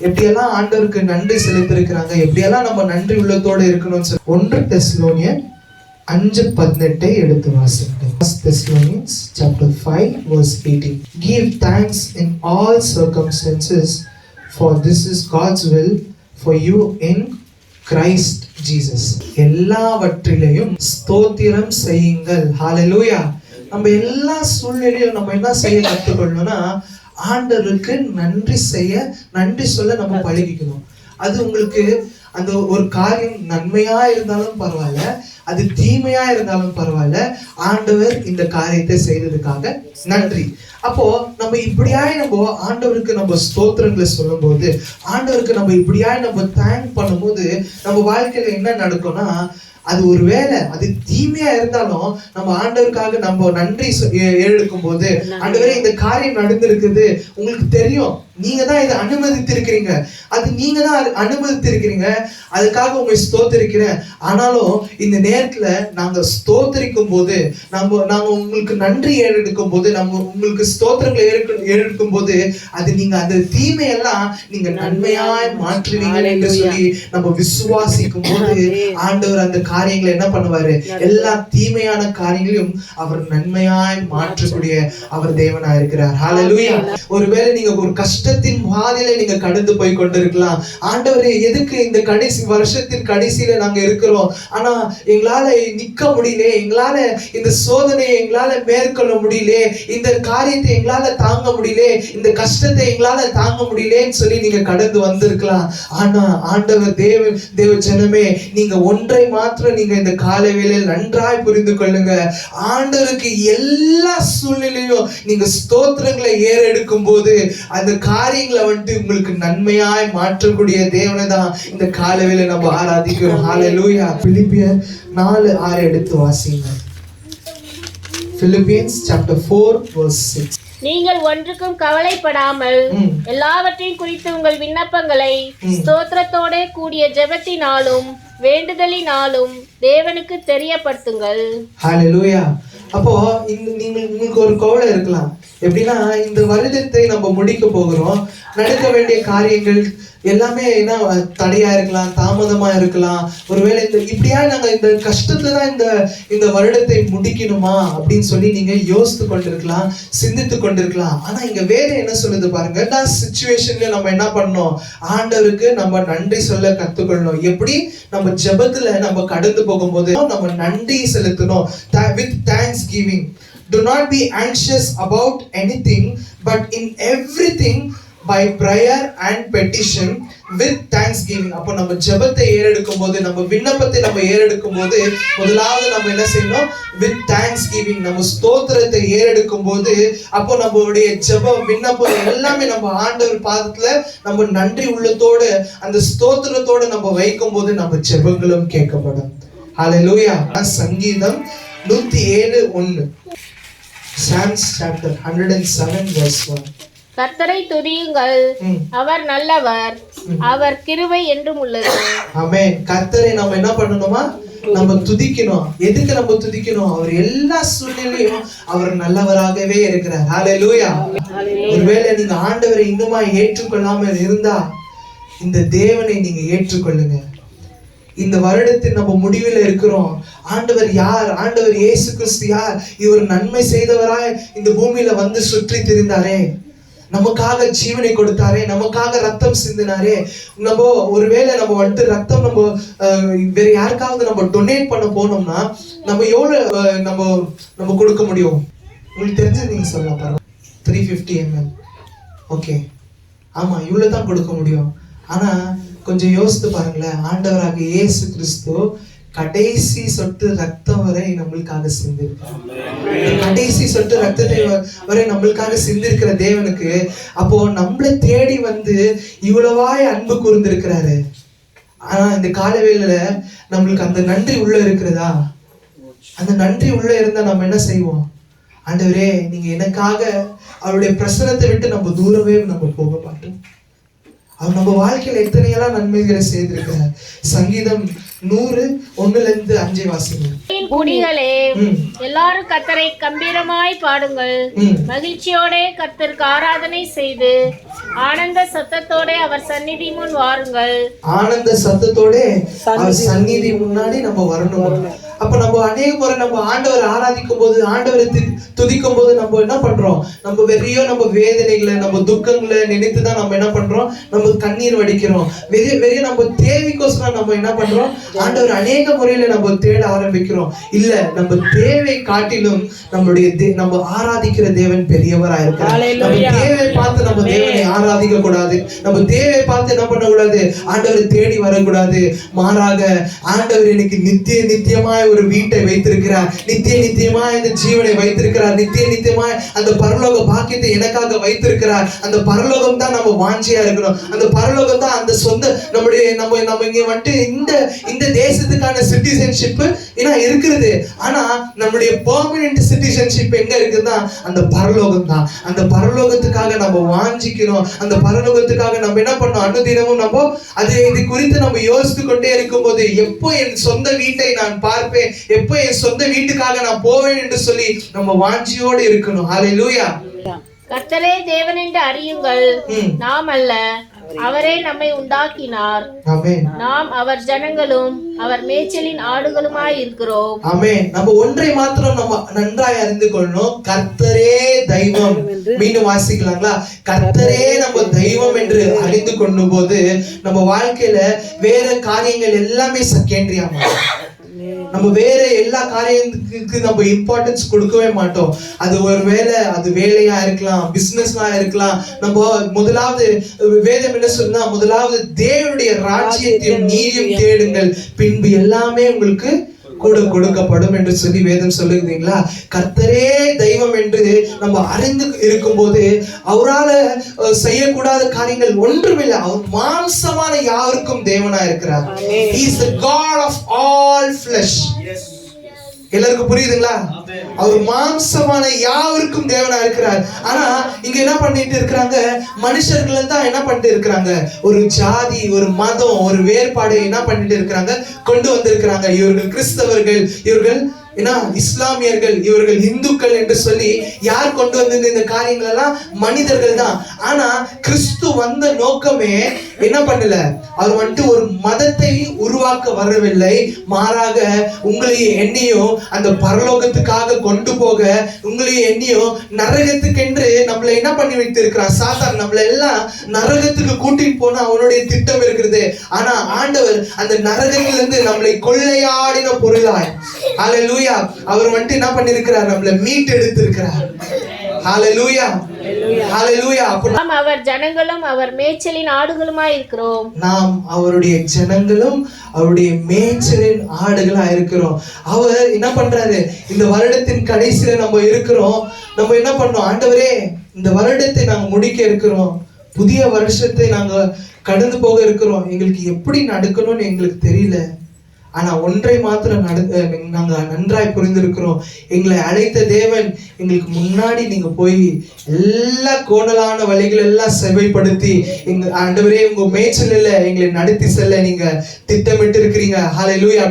எப்படியெல்லாம் ஆண்டவருக்கு நன்றி செலுத்திருக்கிறாங்க எப்படியெல்லாம் நம்ம நன்றி உள்ளத்தோடு இருக்கணும்னு சொல்லி ஒன்று தெஸ்லோனிய அஞ்சு பதினெட்டை எடுத்து வாசிங்க Thessalonians chapter five verse eighteen give thanks in all circumstances for this is God's will for you in Christ Jesus எல்லாவற்றிலையும் ஸ்தோத்திரம் செய்யுங்கள். ஹalleluya நம்ம எல்லா சூழ்நிலையும் நம்ம என்ன செய்ய கற்றுக்கொள்ளணும்னா ஆண்டவருக்கு நன்றி செய்ய நன்றி சொல்ல நம்ம பழகிக்கணும். அது உங்களுக்கு அந்த ஒரு காரியம் நன்மையா இருந்தாலும் பரவாயில்ல அது தீமையா இருந்தாலும் பரவாயில்ல. ஆண்டவர் இந்த காரியத்தை செய்ததுக்காக நன்றி. அப்போ நம்ம இப்படியாய் நம்ம ஆண்டவருக்கு நம்ம ஸ்தோத்திரங்களை சொல்லும்போது ஆண்டவருக்கு நம்ம இப்படியாய் நம்ம தேங்க் பண்ணும்போது நம்ம வாழ்க்கையில என்ன நடக்கும்னா அது ஒரு வேலை அது தீமையா இருந்தாலும் நம்ம ஆண்டவருக்காக நம்ம நன்றி ஏறெடுக்கும் போது ஆண்டவரே இந்த காரியம் நடந்திருக்குது. உங்களுக்கு தெரியும். நீங்க தான் இதை அனுமதித்திருக்கிறீங்க. அது நீங்க தான் அனுமதித்திருக்கிறீங்க. அதுக்காக உங்களை ஸ்தோத்திரிக்கிறேன். ஆனாலும் இந்த நேரத்துல நாங்க ஸ்தோத்திரிக்கும் போது நம்ம நாங்க உங்களுக்கு நன்றி ஏறெடுக்கும் போது நம்ம உங்களுக்கு ஸ்தோத்திரங்களை ஏறெடுக்கும் போது அது நீங்க அந்த தீமையெல்லாம் நீங்க நன்மையாய் மாற்றுவீங்க என்று சொல்லி நம்ம விசுவாசிக்கும் போது ஆண்டவர் அந்த காரியங்களை என்ன பண்ணுவாரு? எல்லா தீமையான காரியங்களையும் அவர் நன்மையாய் மாற்றக்கூடிய அவர் தேவனா இருக்கிறார். ஹalleluya ஒருவேளை நீங்க ஒரு கஷ்டத்தின் பாதையில நீங்க கடந்து போய் கொண்டிருக்கலாம். ஆண்டவரே எதுக்கு இந்த கடைசி வருஷத்தின் கடைசியில நாங்க இருக்கிறோம். ஆனா எங்களால நிக்க முடியல. எங்களால இந்த சோதனையை எங்களால மேற்கொள்ள முடியல. இந்த காரியத்தை எங்களால தாங்க முடியல. இந்த கஷ்டத்தை எங்களால தாங்க முடியலன்னு சொல்லி நீங்க கடந்து வந்திருக்கலாம். ஆனா ஆண்டவர் தேவ தேவ ஜனமே நீங்க ஒன்றை மாத்திரம் நீங்க இந்த காலை வேளையில் நன்றாய் புரிந்து கொள்ளுங்க. ஆண்டவருக்கு எல்லா சூழ்நிலையும் நீங்க ஸ்தோத்திரங்களை ஏறெடுக்கும் போது அந்த காரியங்களை வந்துட்டு உங்களுக்கு நன்மையாய் மாற்றக்கூடிய தேவனை தான் இந்த காலை வேளையில நம்ம ஆராதிக்கிறோம் ஹalleluya பிலிப்பியர் நாலு ஆறு எடுத்து வாசிங்க Philippians chapter four verse six நீங்கள் ஒன்றுக்கும் கவலைப்படாமல். எல்லாவற்றையும் குறித்து உங்கள் விண்ணப்பங்களை. ஸ்தோத்திரத்தோட கூடிய ஜெபத்தினாலும் வேண்டுதலினாலும் தேவனுக்கு தெரியப்படுத்துங்கள். ஹalleluya அப்போ நீங்க உங்களுக்கு ஒரு கவலை இருக்கலாம். எப்படின்னா இந்த வருடத்தை நம்ம முடிக்க போகிறோம். நடக்க வேண்டிய காரியங்கள் எல்லாமே என்ன தடையா இருக்கலாம் தாமதமா இருக்கலாம். ஒருவேளை இந்த இப்படியா நாங்க இந்த கஷ்டத்துல தான் இந்த இந்த வருடத்தை முடிக்கணுமா? அப்படின்னு சொல்லி நீங்க யோசித்து கொண்டிருக்கலாம் சிந்தித்து கொண்டிருக்கலாம். ஆனா இங்க வேற என்ன சொல்லுது பாருங்க நான் சுச்சுவேஷன்ல நம்ம என்ன பண்ணோம் ஆண்டவருக்கு நம்ம நன்றி சொல்ல கத்துக்கொள்ளணும். எப்படி? நம்ம ஜபத்துல நம்ம கடந்து போகும்போது நம்ம நன்றி செலுத்தணும். With thanksgiving to not be anxious about anything but in everything by prayer and petition with thanksgiving அப்போ நம்ம ஜெபத்தை ஏறெடுக்கும் போது நம்ம விண்ணப்பத்தை நம்ம ஏறெடுக்கும் போது முதலாவது நம்ம என்ன செய்யணும்? வித் தேங்க்ஸ் கிவிங் நம்ம ஸ்தோத்திரத்தை ஏறெடுக்கும் போது அப்போ நம்மளுடைய ஜெபம் விண்ணப்பம் எல்லாமே நம்ம ஆண்டவர் பாதத்துல நம்ம நன்றி உள்ளத்தோட அந்த ஸ்தோத்திரத்தோட நம்ம வைக்கும் போது நம்ம ஜெபங்களும் கேட்கப்படும். ஹalleluya சங்கீதம் நூத்தி ஏழு ஒன்னு Psalms chapter hundred and seven verse one கர்த்தரை துதியுங்கள். அவர் நல்லவர். அவர் கிருபை என்றும் உள்ளது. ஆமென் கர்த்தரை நம்ம என்ன பண்ணணுமா? நம்ம துதிக்கணும். எதுக்கு நம்ம துதிக்கணும்? அவர் எல்லா சூழ்நிலையும் அவர் நல்லவராகவே இருக்கிறார். ஹalleluya ஒருவேளை நீங்க ஆண்டவரை இன்னுமா ஏற்றுக்கொள்ளாமல் இருந்தா இந்த தேவனை நீங்க ஏற்றுக்கொள்ளுங்க. இந்த வருடத்தின் நம்ம முடிவில் இருக்கிறோம். ஆண்டவர் யார்? ஆண்டவர் இயேசு கிறிஸ்து யார்? இவர் நன்மை செய்தவராய் இந்த பூமியில வந்து சுற்றி திரிந்தாரே. நமக்காக ஜீவனை கொடுத்தாரே. நமக்காக ரத்தம் சிந்தினாரே. நம்ம ஒருவேளை நம்ம வந்துட்டு ரத்தம் நம்ம வேற யாருக்காவது நம்ம டொனேட் பண்ண போனோம்னா நம்ம எவ்வளவு நம்ம நம்ம கொடுக்க முடியும்? உங்களுக்கு தெரிஞ்சது நீங்க சொல்லலாம். பரவாயில்ல. த்ரீ ஃபிஃப்டி எம்எல் ஓகே ஆமா இவ்வளோ தான் கொடுக்க முடியும். ஆனா கொஞ்சம் யோசித்து பாருங்களேன். ஆண்டவராக இயேசு கிறிஸ்து கடைசி சொட்டு ரத்தம் வரை நம்மளுக்காக சிந்திருக்கார் கடைசி சொட்டு ரத்தத்தை வரை நம்மளுக்காக சிந்திருக்கிற தேவனுக்கு அப்போ நம்மளை தேடி வந்து இவ்வளவாய் அன்பு கூர்ந்திருக்கிறாரு. ஆனா இந்த காலவேளையில நம்மளுக்கு அந்த நன்றி உள்ள இருக்கிறதா? அந்த நன்றி உள்ள இருந்தா நம்ம என்ன செய்வோம்? ஆண்டவரே நீங்க எனக்காக அவருடைய பிரசனத்தை விட்டு நம்ம தூரவே நம்ம போக மாட்டோம். அவர் நம்ம வாழ்க்கையில எத்தனையெல்லாம் நன்மைகளை செய்திருக்கிறார்? சங்கீதம் நூறு ஒண்ணுல இருந்து அஞ்சை வாசிங்க குடிகளே எல்லாரும் கத்தரை கம்பீரமாய் பாடுங்கள். மகிழ்ச்சியோட கர்த்தருக்கு ஆராதனை செய்து ஆனந்த சத்தத்தோட அவர் சந்நிதி முன் வாருங்கள். ஆனந்த சத்தத்தோட அவர் சந்நிதி முன்னாடி நம்ம வரணும். அப்ப நம்ம அநேக முறை நம்ம ஆண்டவர் ஆராதிக்கும் போது ஆண்டவரை துதிக்கும் போது நம்ம என்ன பண்றோம்? நம்ம வெறியோ நம்ம வேதனைகளை நம்ம துக்கங்களை நினைத்து தான் நம்ம என்ன பண்றோம்? நம்ம கண்ணீர் வடிக்கிறோம். வெறிய வெறிய நம்ம தேவைக்கோசரம் நம்ம என்ன பண்றோம்? ஆண்டவர் அநேக முறையில நம்ம தேட ஆரம்பிக்கிறோம். இல்ல நம்ம தேவை காட்டிலும் நம்மளுடைய நம்ம ஆராதிக்கிற தேவன் பெரியவரா இருக்கிறார். நம்ம தேவை பார்த்து நம்ம தேவனை ஆராதிக்க கூடாது நம்ம தேவை பார்த்து என்ன பண்ணக்கூடாது? ஆண்டவரை தேடி வரக்கூடாது. மாறாக ஆண்டவர் எனக்கு நித்திய நித்தியமாய் ஒரு வீட்டை வைத்திருக்கிறார். நித்திய நித்தியமாய் இந்த ஜீவனை வைத்திருக்கிறார். நித்திய நித்தியமாய் அந்த பரலோக பாக்கியத்தை எனக்காக வைத்திருக்கிறார். அந்த பரலோகம் தான் நம்ம வாஞ்சியா இருக்கணும். அந்த பரலோகம் தான் அந்த சொந்த நம்முடைய நம்ம நம்ம இங்க வந்துட்டு இந்த இந்த தேசத்துக்கான சிட்டிசன்ஷிப் ஏன்னா இருக்கிறது? ஆனா நம்முடைய பெர்மனன்ட் சிட்டிசன்ஷிப் எங்க இருக்குதுன்னா அந்த பரலோகம் தான் அந்த பரலோகத்துக்காக நம்ம வாஞ்சிக்கிறோம். அந்த பரலோகத்துக்காக நம்ம என்ன பண்ணோம்? அனுதினமும் நம்ம அது இது குறித்து நம்ம யோசித்து கொண்டே இருக்கும்போது எப்போ என் சொந்த வீட்டை நான் பார்ப்பேன்? எப்போ என் சொந்த வீட்டுக்காக நான் போவேன் என்று சொல்லி நம்ம வாஞ்சியோடு இருக்கணும். ஹalleluya கர்த்தரே தேவன் என்று அறியுங்கள். நாம் அல்ல அவரே நம்மை உண்டாக்கினார். ஆமென். நாம் அவர் ஜனங்களும் அவர் மேய்ச்சலின் ஆடுகளுமாய் இருக்கிறோம். ஆமென். நம்ம ஒன்றை மாத்திரம் நம்ம நன்றாய் அறிந்து கொள்ளணும். கர்த்தரே தெய்வம். மீண்டும் வாசிக்கலாங்களா? கர்த்தரே நம்ம தெய்வம் என்று அறிந்து கொள்ளும் போது நம்ம வாழ்க்கையில வேற காரியங்கள் எல்லாமே செகண்டரியா மாறும் நம்ம வேற எல்லா காரியத்துக்கு நம்ம இம்பார்ட்டன்ஸ் கொடுக்கவே மாட்டோம். அது ஒரு வேலை அது வேலையா இருக்கலாம் பிசினஸ்லாம் இருக்கலாம். நம்ம முதலாவது வேதம் என்ன சொன்னா முதலாவது தேவனுடைய ராஜ்யத்தையும் நீதியும் தேடுங்கள். பின்பு எல்லாமே உங்களுக்கு கூட கொடுக்கப்படும் என்று சொல்லி வேதம் சொல்லுகிறீங்களா? கர்த்தரே தெய்வம் என்று நம்ம அறிந்து இருக்கும்போது அவரால செய்யக்கூடாத காரியங்கள் ஒன்றுமில்லை. அவர் மாம்சமான யாருக்கும் தேவனா இருக்கிறார். is the God of all flesh. எல்லாருக்கும் புரியுதுங்களா? அவர் மாம்சமான யாவருக்கும் தேவனா இருக்கிறார். ஆனா இங்க என்ன பண்ணிட்டு இருக்கிறாங்க? மனுஷர்கள் தான் என்ன பண்ணிட்டு இருக்கிறாங்க? ஒரு ஜாதி ஒரு மதம் ஒரு வேறுபாடு என்ன பண்ணிட்டு இருக்கிறாங்க? கொண்டு வந்திருக்கிறாங்க. இவர்கள் கிறிஸ்தவர்கள். இவர்கள் ஏன்னா இஸ்லாமியர்கள் இவர்கள் இந்துக்கள் என்று சொல்லி யார் கொண்டு வந்திருந்த இந்த காரியங்கள் எல்லாம் மனிதர்கள் தான் ஆனா கிறிஸ்து வந்த நோக்கமே என்ன பண்ணல? அவர் வந்துட்டு ஒரு மதத்தை உருவாக்க வரவில்லை. மாறாக உங்களையும் என்னையும் அந்த பரலோகத்துக்காக கொண்டு போக உங்களையும் என்னையும் நரகத்துக்கென்று நம்மளை என்ன பண்ணி வைத்திருக்கிறான் சாத்தான் நம்மள எல்லாம் நரகத்துக்கு கூட்டிட்டு போனா அவனுடைய திட்டம் இருக்கிறது. ஆனா ஆண்டவர் அந்த நரகத்திலிருந்து நம்மளை கொள்ளையாடின பொருளாய். ஹalleluya. அவர் வந்துட்டு என்ன பண்ணிருக்கிறார்? நம்மளை மீட் எடுத்திருக்கிறார் ஹalleluya. ஹalleluya. நாம் அவர் ஜனங்களும் அவர் மேய்ச்சலின் ஆடுகளுமாய் இருக்கிறோம். நாம் அவருடைய ஜனங்களும் அவருடைய மேய்ச்சலின் ஆடுகளா இருக்கிறோம். அவர் என்ன பண்றாரு? இந்த வருடத்தின் கடைசியில நம்ம இருக்கிறோம். நம்ம என்ன பண்ணோம்? ஆண்டவரே இந்த வருடத்தை நாங்க முடிக்க இருக்கிறோம். புதிய வருஷத்தை நாங்க கடந்து போக இருக்கிறோம். எங்களுக்கு எப்படி நடக்கணும்னு எங்களுக்கு தெரியல. ஆனா ஒன்றை மாத்திரம் நட நாங்கள் நன்றாய் புரிந்திருக்கிறோம். எங்களை அழைத்த தேவன் எங்களுக்கு முன்னாடி நீங்க போய் எல்லா கோணலான வழிகள் எல்லாம் செவைப்படுத்தி எங்க ஆண்டவரே உங்க இல்லை எங்களை நடத்தி செல்ல நீங்க திட்டமிட்டு இருக்கிறீங்க ஹalleluya